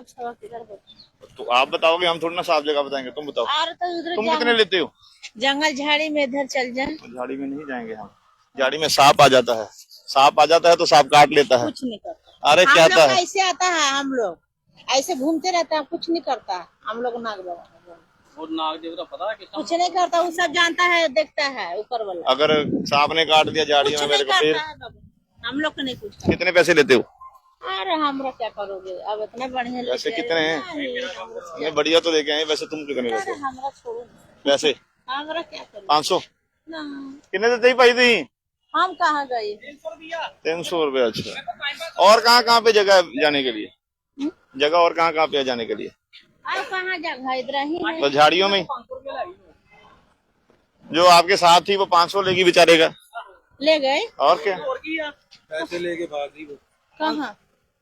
बोल तो आप बताओगे हम थोड़ी ना साफ़ जगह बताएँगे तुम बताओ। और तो उधर तुम कितने लेते हो? जंगल झाड़ी में इधर चल जाए। झाड़ी में नहीं जाएँगे हम। झाड़ी में सांप आ जाता है। सांप आ जाता है तो सांप काट लेता है। कुछ नहीं करता। अरे क्या आता है ऐसे आता है हम लोग। ऐसे घूमते रहता है कुछ नहीं करता। हम लोग नाग बाबा और नाग देवता पता है कुछ नहीं करता वो सब जानता है देखता है ऊपर वाला। अगर सांप ने काट दिया कुछ में मेरे को फिर हम लोग को नहीं कुछ कितने पैसे लेते हो? अरे हमरा क्या करोगे? अब इतना बढ़िया वैसे कितने हैं? मैं बढ़िया तो लेके आए वैसे तुम कितने लेते अरे हमरा छोड़ो। ना। हमरा क्या करोगे? पाँच सौ? कितने देते ही पाई थी हम कहाँ गए? तीन सौ रुपये। अच्छा। और कहाँ कहाँ पे जगह जाने के लिए? हम्म? जगह और कहाँ कहाँ पे जाने के लिए? और कहाँ जगह इधर ही तो झाड़ियों में जो आपके साथ थी वो पाँच सौ लेगी बेचारे का। ले गए? और क्या? पैसे लेके भाग गई वो। कहाँ?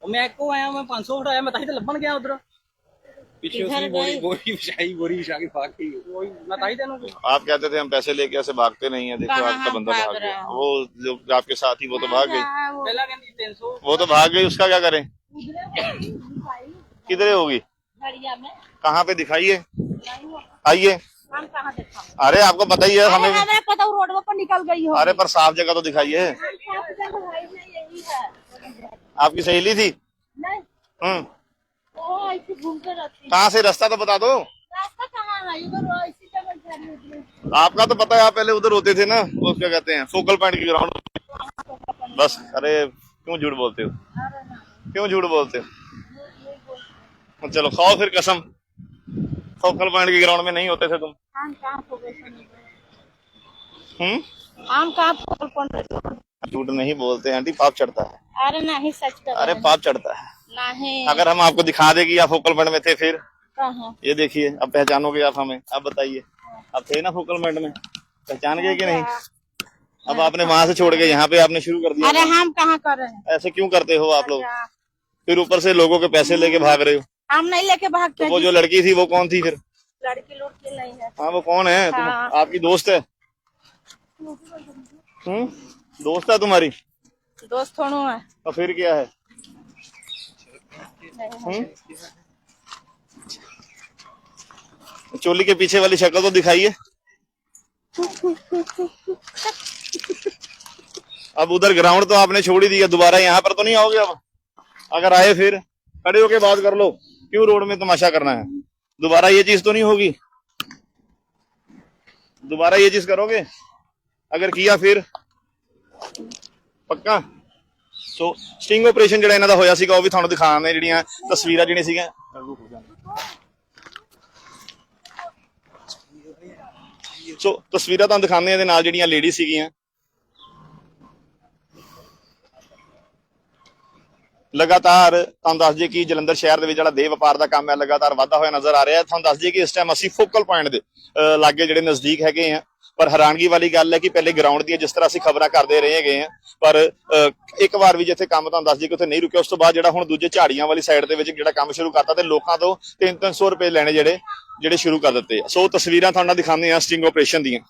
मैं को आया मैं 500 उठाया मैं ताही तो लब्बन गया उधर पीछे इधर उसने बोरी गई। बोरी बिछाई बोरी बिछा के भाग गई वो। वही मैं ताही देना को आप कहते थे हम पैसे लेके ऐसे भागते नहीं है देखो आपका बंदा भाग गया? वो जो आपके साथ ही वो तो भाग गई हाँ, वो पहला कहती 300 वो तो भाग गई उसका क्या करें किधरे होगी कहाँ पे दिखाइए हो आइए अरे आपको पता ही है हमें पता रोड पर निकल गई हो अरे पर साफ़ जगह तो दिखाइए है आपकी सहेली थी? नहीं। हम्म। कहाँ से? रास्ता तो बता दो। है? आपका तो पता है आप पहले उधर होते थे ना वो क्या कहते हैं फोकल पॉइंट की ग्राउंड बस अरे क्यों झूठ बोलते हो? क्यों झूठ बोलते हो? चलो खाओ फिर कसम। फोकल पॉइंट की ग्राउंड में नहीं होते थे तुम। हम कहाँ पोजीशन हम्म? हम कहाँ फोकल पॉइंट झूठ नहीं बोलते आंटी पाप चढ़ता है। अरे नहीं सच कर अरे पाप चढ़ता है। नहीं। अगर हम आपको दिखा दे कि आप फोकल पॉइंट में थे फिर? ये देखिए अब पहचानोगे आप हमें। अब बताइए आप थे ना फोकल पॉइंट में? पहचान गए कि नहीं? अब आपने वहाँ से छोड़ के यहाँ पे आपने शुरू कर दिया अरे हम कहाँ कर रहे हैं? ऐसे क्यों करते हो आप लोग? अच्छा, फिर ऊपर से लोगों के पैसे लेके भाग रहे हो। हम नहीं लेके भागते तो वो जो लड़की थी वो कौन थी फिर? लड़की लुड़की नहीं है। हाँ वो कौन है? तुम हाँ। आपकी दोस्त है। हम्म? दोस्त है तुम्हारी? दोस्त है। और फिर क्या है? हम्म? चोली के पीछे वाली शक्ल तो दिखाइए। अब उधर ग्राउंड तो आपने छोड़ ही दिया दोबारा यहाँ पर तो नहीं आओगे अब? अगर आए फिर खड़े होके बात कर लो क्यों रोड में तमाशा करना है? दोबारा ये चीज़ तो नहीं होगी। दोबारा ये चीज़ करोगे? अगर किया फिर ਪੱਕਾ? ਸੋ ਸਟਿੰਗ ਆਪਰੇਸ਼ਨ ਜਿਹੜਾ ਇਹਨਾਂ ਦਾ ਹੋਇਆ ਸੀਗਾ ਉਹ ਵੀ ਤੁਹਾਨੂੰ ਦਿਖਾਉਂਦੇ ਜਿਹੜੀਆਂ ਤਸਵੀਰਾਂ ਜਿਹੜੀਆਂ ਸੀਗੀਆਂ। ਸੋ ਤਸਵੀਰਾਂ ਤੁਹਾਨੂੰ ਦਿਖਾਉਂਦੇ ਇਹਦੇ ਨਾਲ ਜਿਹੜੀਆਂ ਲੇਡੀ ਸੀਗੀਆਂ। ਲਗਾਤਾਰ ਤੁਹਾਨੂੰ ਦੱਸ ਦਈਏ ਕਿ ਜਲੰਧਰ ਸ਼ਹਿਰ ਦੇ ਵਿੱਚ ਜਿਹੜਾ ਦੇਹ ਵਪਾਰ ਦਾ ਕੰਮ ਹੈ ਲਗਾਤਾਰ ਵਾਧਾ ਹੋਇਆ ਨਜ਼ਰ ਆ ਰਿਹਾ ਹੈ। ਤੁਹਾਨੂੰ ਦੱਸ ਦਈਏ ਕਿ ਇਸ ਟਾਈਮ ਅਸੀਂ ਫੋਕਲ ਪੁਆਇੰਟ ਦੇ ਅਹ, ਲਾਗੇ ਜਿਹੜੇ ਨਜ਼ਦੀਕ ਹੈਗੇ ਆ ਪਰ ਹੈਰਾਨਗੀ ਵਾਲੀ ਗੱਲ ਹੈ ਕਿ ਪਹਿਲੇ ਗਰਾਊਂਡ ਦੀਆਂ ਜਿਸ ਤਰ੍ਹਾਂ ਅਸੀਂ ਖਬਰਾਂ ਕਰਦੇ ਰਹੇ ਹੈਗੇ ਆ ਪਰ ਅਹ, ਇੱਕ ਵਾਰ ਵੀ ਜਿੱਥੇ ਕੰਮ ਤੁਹਾਨੂੰ ਦੱਸ ਦਈਏ ਕਿ ਉੱਥੇ ਨਹੀਂ ਰੁਕਿਆ ਉਸ ਤੋਂ ਬਾਅਦ ਜਿਹੜਾ ਹੁਣ ਦੂਜੇ ਝਾੜੀਆਂ ਵਾਲੀ ਸਾਈਡ ਦੇ ਵਿੱਚ ਜਿਹੜਾ ਕੰਮ ਸ਼ੁਰੂ ਕਰਤਾ ਤੇ ਲੋਕਾਂ ਤੋਂ 3-300 ਰੁਪਏ ਲੈਣੇ ਜਿਹੜੇ ਜਿਹੜੇ ਸ਼ੁਰੂ ਕਰ ਦਿੱਤੇ ਆ ਸੋ ਤਸਵੀਰਾਂ ਤੁਹਾਨੂੰ ਨਾਲ ਦਿਖਾਉਂਦੇ ਆ ਸਟਿੰਗ ਆਪਰੇਸ਼ਨ ਦੀਆਂ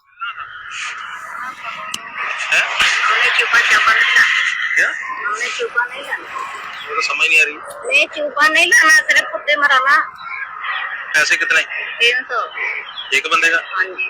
हमने चूपा चापा नहीं लाना हमने चूपा नहीं लाना तो समझ नहीं आ रही नहीं चूपा नहीं लाना सिर्फ कुत्ते मराना पैसे कितने तीन सौ एक बंदे का हाँ जी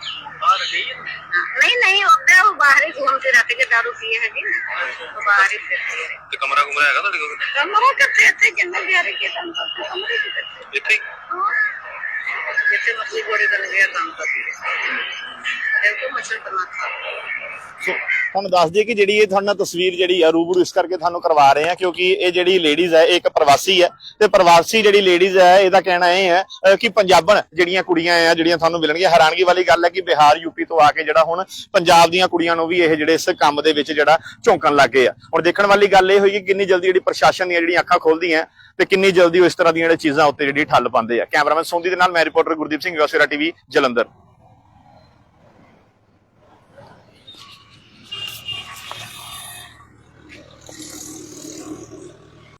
नहीं नहीं होता है वो बाहर ही घूमते रहते हैं दारू पिए हैं जी तो बाहर ही फिरते कमरा घूम रहेगा लड़के कमरा करते रहते कितने जा के काम करते कमरे की करते जैसे हाँ। मछली घोड़े का लगे काम करते देखो मछली करना था ਸੋ ਤੁਹਾਨੂੰ ਦੱਸ ਦਈਏ ਕਿ ਜਿਹੜੀ ਇਹ ਤੁਹਾਨੂੰ ਨਾਲ ਤਸਵੀਰ ਜਿਹੜੀ ਆ ਰੂਬਰੂ ਇਸ ਕਰਕੇ ਤੁਹਾਨੂੰ ਕਰਵਾ ਰਹੇ ਆ ਕਿਉਂਕਿ ਇਹ ਜਿਹੜੀ ਲੇਡੀਜ਼ ਹੈ ਇਹ ਇੱਕ ਪ੍ਰਵਾਸੀ ਹੈ ਤੇ ਪ੍ਰਵਾਸੀ ਜਿਹੜੀ ਲੇਡੀਜ਼ ਹੈ ਇਹਦਾ ਕਹਿਣਾ ਇਹ ਹੈ ਅਹ, ਕਿ ਪੰਜਾਬਣ ਜਿਹੜੀਆਂ ਕੁੜੀਆਂ ਆ ਜਿਹੜੀਆਂ ਤੁਹਾਨੂੰ ਮਿਲਣਗੀਆਂ ਹੈਰਾਨਗੀ ਵਾਲੀ ਗੱਲ ਹੈ ਕਿ ਬਿਹਾਰ ਯੂਪੀ ਤੋਂ ਆ ਕੇ ਜਿਹੜਾ ਹੁਣ ਪੰਜਾਬ ਦੀਆਂ ਕੁੜੀਆਂ ਨੂੰ ਵੀ ਇਹ ਜਿਹੜੇ ਇਸ ਕੰਮ ਦੇ ਵਿੱਚ ਜਿਹੜਾ ਝੋਂਕਣ ਲੱਗ ਗਏ ਆ ਹੁਣ ਦੇਖਣ ਵਾਲੀ ਗੱਲ ਇਹ ਹੋਈ ਕਿ ਕਿੰਨੀ ਜਲਦੀ ਜਿਹੜੀ ਪ੍ਰਸ਼ਾਸਨ ਦੀਆਂ ਜਿਹੜੀਆਂ ਅੱਖਾਂ ਖੋਲਦੀਆਂ ਤੇ ਕਿੰਨੀ ਜਲਦੀ ਉਹ ਇਸ ਤਰ੍ਹਾਂ ਦੀਆਂ ਜਿਹੜੇ ਚੀਜ਼ਾਂ ਉੱਤੇ ਜਿਹੜੀ ਠੱਲ ਪਾਉਂਦੇ ਆ ਕੈਮਰਾਮੈਨ ਸੋਂਦੀ ਦੇ ਨਾਲ ਮੈਂ ਰਿਪੋਰਟਰ ਗੁਰਦੀਪ ਸਿੰਘ ਯੋਸੇਰਾ ਟੀਵੀ ਜਲੰਧਰ